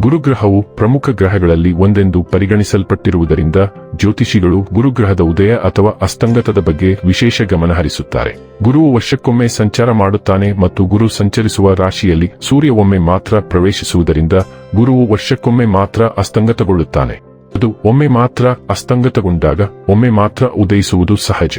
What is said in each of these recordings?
ಗುರುಗ್ರಹವು ಪ್ರಮುಖ ಗ್ರಹಗಳಲ್ಲಿ ಒಂದೆಂದು ಪರಿಗಣಿಸಲ್ಪಟ್ಟಿರುವುದರಿಂದ ಜ್ಯೋತಿಷಿಗಳು ಗುರುಗ್ರಹದ ಉದಯ ಅಥವಾ ಅಸ್ತಂಗತದ ಬಗ್ಗೆ ವಿಶೇಷ ಗಮನ ಹರಿಸುತ್ತಾರೆ ಗುರುವು ವರ್ಷಕ್ಕೊಮ್ಮೆ ಸಂಚಾರ ಮಾಡುತ್ತಾನೆ ಮತ್ತು ಗುರು ಸಂಚರಿಸುವ ರಾಶಿಯಲ್ಲಿ ಸೂರ್ಯ ಒಮ್ಮೆ ಮಾತ್ರ ಪ್ರವೇಶಿಸುವುದರಿಂದ ಗುರುವು ವರ್ಷಕ್ಕೊಮ್ಮೆ ಮಾತ್ರ ಅಸ್ತಂಗತಗೊಳ್ಳುತ್ತಾನೆ. ಅದು ಒಮ್ಮೆ ಮಾತ್ರ ಅಸ್ತಂಗತಗೊಂಡಾಗ ಒಮ್ಮೆ ಮಾತ್ರ ಉದಯಿಸುವುದು ಸಹಜ.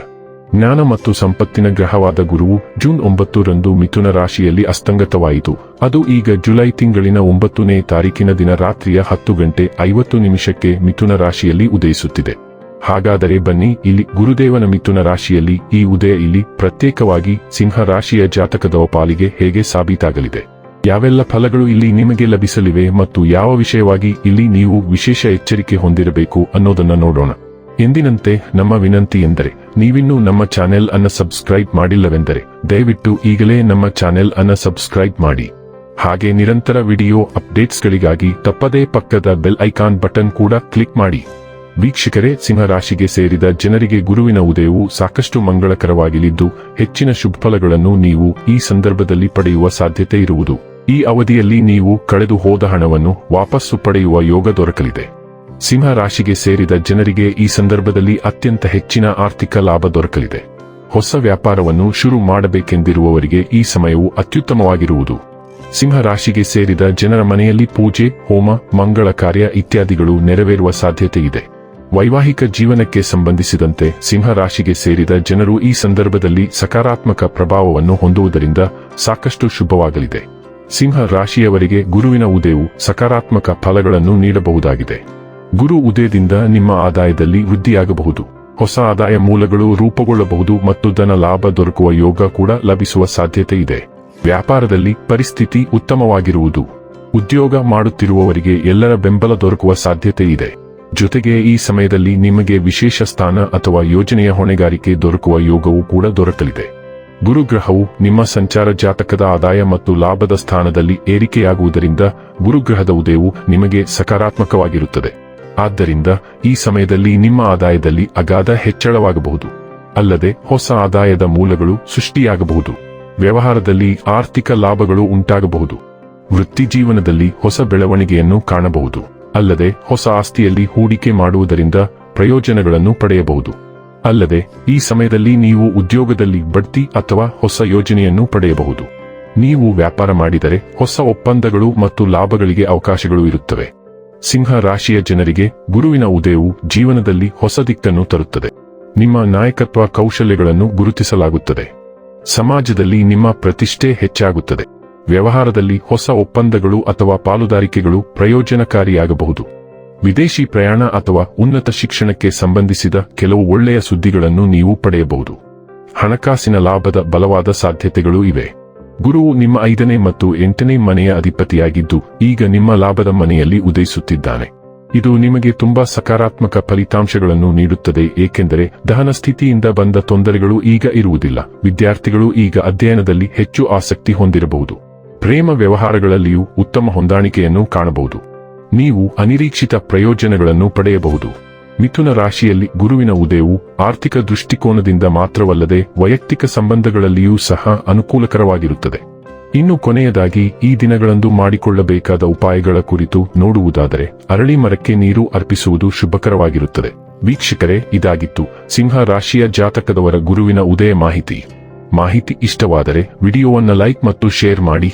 ಜ್ಞಾನ ಮತ್ತು ಸಂಪತ್ತಿನ ಗ್ರಹವಾದ ಗುರುವು ಜೂನ್ ಒಂಬತ್ತರಂದು ಮಿಥುನ ರಾಶಿಯಲ್ಲಿ ಅಸ್ತಂಗತವಾಯಿತು. ಅದು ಈಗ ಜುಲೈ ತಿಂಗಳಿನ ಒಂಬತ್ತನೇ ತಾರೀಕಿನ ದಿನ ರಾತ್ರಿಯ ಹತ್ತು ಗಂಟೆ ಐವತ್ತು ನಿಮಿಷಕ್ಕೆ ಮಿಥುನ ರಾಶಿಯಲ್ಲಿ ಉದಯಿಸುತ್ತಿದೆ. ಹಾಗಾದರೆ ಬನ್ನಿ, ಇಲ್ಲಿ ಗುರುದೇವನ ಮಿಥುನ ರಾಶಿಯಲ್ಲಿ ಈ ಉದಯ ಇಲ್ಲಿ ಪ್ರತ್ಯೇಕವಾಗಿ ಸಿಂಹ ರಾಶಿಯ ಜಾತಕದ ಪಾಲಿಗೆ ಹೇಗೆ ಸಾಬೀತಾಗಲಿದೆ? ಯಾವೆಲ್ಲ ಫಲಗಳು ಇಲ್ಲಿ ನಿಮಗೆ ಲಭಿಸಲಿವೆ ಮತ್ತು ಯಾವ ವಿಷಯವಾಗಿ ಇಲ್ಲಿ ನೀವು ವಿಶೇಷ ಎಚ್ಚರಿಕೆ ಹೊಂದಿರಬೇಕು ಅನ್ನೋದನ್ನ ನೋಡೋಣ. ಎಂದಿನಂತೆ ನಮ್ಮ ವಿನಂತಿ ಎಂದರೆ, ನೀವಿನ್ನೂ ನಮ್ಮ ಚಾನೆಲ್ ಅನ್ನು ಸಬ್ಸ್ಕ್ರೈಬ್ ಮಾಡಿಲ್ಲವೆಂದರೆ, ದಯವಿಟ್ಟು ಈಗಲೇ ನಮ್ಮ ಚಾನೆಲ್ ಅನ್ನು ಸಬ್ಸ್ಕ್ರೈಬ್ ಮಾಡಿ. ಹಾಗೆ ನಿರಂತರ ವಿಡಿಯೋ ಅಪ್ಡೇಟ್ಸ್ಗಳಿಗಾಗಿ ತಪ್ಪದೇ ಪಕ್ಕದ ಬೆಲ್ ಐಕಾನ್ ಬಟನ್ ಕೂಡ ಕ್ಲಿಕ್ ಮಾಡಿ. ವೀಕ್ಷಕರೇ, ಸಿಂಹರಾಶಿಗೆ ಸೇರಿದ ಜನರಿಗೆ ಗುರುವಿನ ಉದಯವು ಸಾಕಷ್ಟು ಮಂಗಳಕರವಾಗಿಲಿದ್ದು, ಹೆಚ್ಚಿನ ಶುಭಫಲಗಳನ್ನು ನೀವು ಈ ಸಂದರ್ಭದಲ್ಲಿ ಪಡೆಯುವ ಸಾಧ್ಯತೆ ಇರುವುದು. ಈ ಅವಧಿಯಲ್ಲಿ ನೀವು ಕಳೆದು ಹೋದ ಹಣವನ್ನು ವಾಪಸ್ಸು ಪಡೆಯುವ ಯೋಗ ದೊರಕಲಿದೆ. ಸಿಂಹ ರಾಶಿಗೆ ಸೇರಿದ ಜನರಿಗೆ ಈ ಸಂದರ್ಭದಲ್ಲಿ ಅತ್ಯಂತ ಹೆಚ್ಚಿನ ಆರ್ಥಿಕ ಲಾಭ ದೊರಕಲಿದೆ. ಹೊಸ ವ್ಯಾಪಾರವನ್ನು ಶುರು ಮಾಡಬೇಕೆಂದಿರುವವರಿಗೆ ಈ ಸಮಯವು ಅತ್ಯುತ್ತಮವಾಗಿರುವುದು. ಸಿಂಹ ರಾಶಿಗೆ ಸೇರಿದ ಜನರ ಮನೆಯಲ್ಲಿ ಪೂಜೆ, ಹೋಮ, ಮಂಗಳ ಕಾರ್ಯ ಇತ್ಯಾದಿಗಳು ನೆರವೇರುವ ಸಾಧ್ಯತೆ ಇದೆ ವೈವಾಹಿಕ ಜೀವನಕ್ಕೆ ಸಂಬಂಧಿಸಿದಂತೆ ಸಿಂಹ ರಾಶಿಗೆ ಸೇರಿದ ಜನರು ಈ ಸಂದರ್ಭದಲ್ಲಿ ಸಕಾರಾತ್ಮಕ ಪ್ರಭಾವವನ್ನು ಹೊಂದುವುದರಿಂದ ಸಾಕಷ್ಟು ಶುಭವಾಗಲಿದೆ. ಸಿಂಹ ರಾಶಿಯವರಿಗೆ ಗುರುವಿನ ಉದಯವು ಸಕಾರಾತ್ಮಕ ಫಲಗಳನ್ನು ನೀಡಬಹುದಾಗಿದೆ. ಗುರು ಉದಯದಿಂದ ನಿಮ್ಮ ಆದಾಯದಲ್ಲಿ ವೃದ್ಧಿಯಾಗಬಹುದು. ಹೊಸ ಆದಾಯ ಮೂಲಗಳು ರೂಪುಗೊಳ್ಳಬಹುದು ಮತ್ತು ಧನ ಲಾಭ ದೊರಕುವ ಯೋಗ ಕೂಡ ಲಭಿಸುವ ಸಾಧ್ಯತೆ ಇದೆ. ವ್ಯಾಪಾರದಲ್ಲಿ ಪರಿಸ್ಥಿತಿ ಉತ್ತಮವಾಗಿರುವುದು. ಉದ್ಯೋಗ ಮಾಡುತ್ತಿರುವವರಿಗೆ ಎಲ್ಲರ ಬೆಂಬಲ ದೊರಕುವ ಸಾಧ್ಯತೆ ಇದೆ. ಜೊತೆಗೆ ಈ ಸಮಯದಲ್ಲಿ ನಿಮಗೆ ವಿಶೇಷ ಸ್ಥಾನ ಅಥವಾ ಯೋಜನೆಯ ಹೊಣೆಗಾರಿಕೆ ದೊರಕುವ ಯೋಗವೂ ಕೂಡ ದೊರಕಲಿದೆ. ಗುರುಗ್ರಹವು ನಿಮ್ಮ ಸಂಚಾರ ಜಾತಕದ ಆದಾಯ ಮತ್ತು ಲಾಭದ ಸ್ಥಾನದಲ್ಲಿ ಏರಿಕೆಯಾಗುವುದರಿಂದ ಗುರುಗ್ರಹದ ಉದಯವು ನಿಮಗೆ ಸಕಾರಾತ್ಮಕವಾಗಿರುತ್ತದೆ. ಆದ್ದರಿಂದ ಈ ಸಮಯದಲ್ಲಿ ನಿಮ್ಮ ಆದಾಯದಲ್ಲಿ ಅಗಾಧ ಹೆಚ್ಚಳವಾಗಬಹುದು. ಅಲ್ಲದೆ ಹೊಸ ಆದಾಯದ ಮೂಲಗಳು ಸೃಷ್ಟಿಯಾಗಬಹುದು. ವ್ಯವಹಾರದಲ್ಲಿ ಆರ್ಥಿಕ ಲಾಭಗಳು ಉಂಟಾಗಬಹುದು. ವೃತ್ತಿ ಜೀವನದಲ್ಲಿ ಹೊಸ ಬೆಳವಣಿಗೆಯನ್ನು ಕಾಣಬಹುದು. ಅಲ್ಲದೆ ಹೊಸ ಆಸ್ತಿಯಲ್ಲಿ ಹೂಡಿಕೆ ಮಾಡುವುದರಿಂದ ಪ್ರಯೋಜನಗಳನ್ನು ಪಡೆಯಬಹುದು. ಅಲ್ಲದೆ ಈ ಸಮಯದಲ್ಲಿ ನೀವು ಉದ್ಯೋಗದಲ್ಲಿ ಬಡ್ತಿ ಅಥವಾ ಹೊಸ ಯೋಜನೆಯನ್ನು ಪಡೆಯಬಹುದು. ನೀವು ವ್ಯಾಪಾರ ಮಾಡಿದರೆ ಹೊಸ ಒಪ್ಪಂದಗಳು ಮತ್ತು ಲಾಭಗಳಿಗೆ ಅವಕಾಶಗಳು ಇರುತ್ತವೆ. ಸಿಂಹ ರಾಶಿಯ ಜನರಿಗೆ ಗುರುವಿನ ಉದಯವು ಜೀವನದಲ್ಲಿ ಹೊಸ ದಿಕ್ಕನ್ನು ತರುತ್ತದೆ. ನಿಮ್ಮ ನಾಯಕತ್ವ ಕೌಶಲ್ಯಗಳನ್ನು ಗುರುತಿಸಲಾಗುತ್ತದೆ. ಸಮಾಜದಲ್ಲಿ ನಿಮ್ಮ ಪ್ರತಿಷ್ಠೆ ಹೆಚ್ಚಾಗುತ್ತದೆ. ವ್ಯವಹಾರದಲ್ಲಿ ಹೊಸ ಒಪ್ಪಂದಗಳು ಅಥವಾ ಪಾಲುದಾರಿಕೆಗಳು ಪ್ರಯೋಜನಕಾರಿಯಾಗಬಹುದು. ವಿದೇಶಿ ಪ್ರಯಾಣ ಅಥವಾ ಉನ್ನತ ಶಿಕ್ಷಣಕ್ಕೆ ಸಂಬಂಧಿಸಿದ ಕೆಲವು ಒಳ್ಳೆಯ ಸುದ್ದಿಗಳನ್ನು ನೀವು ಪಡೆಯಬಹುದು. ಹಣಕಾಸಿನ ಲಾಭದ ಬಲವಾದ ಸಾಧ್ಯತೆಗಳು ಇವೆ. ಗುರುವು ನಿಮ್ಮ ಐದನೇ ಮತ್ತು ಎಂಟನೇ ಮನೆಯ ಅಧಿಪತಿಯಾಗಿದ್ದು, ಈಗ ನಿಮ್ಮ ಲಾಭದ ಮನೆಯಲ್ಲಿ ಉದಯಿಸುತ್ತಿದ್ದಾನೆ. ಇದು ನಿಮಗೆ ತುಂಬಾ ಸಕಾರಾತ್ಮಕ ಫಲಿತಾಂಶಗಳನ್ನು ನೀಡುತ್ತದೆ, ಏಕೆಂದರೆ ದಹನ ಸ್ಥಿತಿಯಿಂದ ಬಂದ ತೊಂದರೆಗಳು ಈಗ ಇರುವುದಿಲ್ಲ. ವಿದ್ಯಾರ್ಥಿಗಳು ಈಗ ಅಧ್ಯಯನದಲ್ಲಿ ಹೆಚ್ಚು ಆಸಕ್ತಿ ಹೊಂದಿರಬಹುದು. ಪ್ರೇಮ ವ್ಯವಹಾರಗಳಲ್ಲಿಯೂ ಉತ್ತಮ ಹೊಂದಾಣಿಕೆಯನ್ನು ಕಾಣಬಹುದು. ನೀವು ಅನಿರೀಕ್ಷಿತ ಪ್ರಯೋಜನಗಳನ್ನು ಪಡೆಯಬಹುದು. ಮಿಥುನ ರಾಶಿಯಲ್ಲಿ ಗುರುವಿನ ಉದಯವು ಆರ್ಥಿಕ ದೃಷ್ಟಿಕೋನದಿಂದ ಮಾತ್ರವಲ್ಲದೆ ವೈಯಕ್ತಿಕ ಸಂಬಂಧಗಳಲ್ಲಿಯೂ ಸಹ ಅನುಕೂಲಕರವಾಗಿರುತ್ತದೆ. ಇನ್ನು ಕೊನೆಯದಾಗಿ ಈ ದಿನಗಳಂದು ಮಾಡಿಕೊಳ್ಳಬೇಕಾದ ಉಪಾಯಗಳ ಕುರಿತು ನೋಡುವುದಾದರೆ ಅರಳಿ ಮರಕ್ಕೆ ನೀರು ಅರ್ಪಿಸುವುದು ಶುಭಕರವಾಗಿರುತ್ತದೆ. ವೀಕ್ಷಕರೇ, ಇದಾಗಿತ್ತು ಸಿಂಹ ರಾಶಿಯ ಜಾತಕದವರ ಗುರುವಿನ ಉದಯ ಮಾಹಿತಿ. ಮಾಹಿತಿ ಇಷ್ಟವಾದರೆ ವಿಡಿಯೋವನ್ನು ಲೈಕ್ ಮತ್ತು ಶೇರ್ ಮಾಡಿ.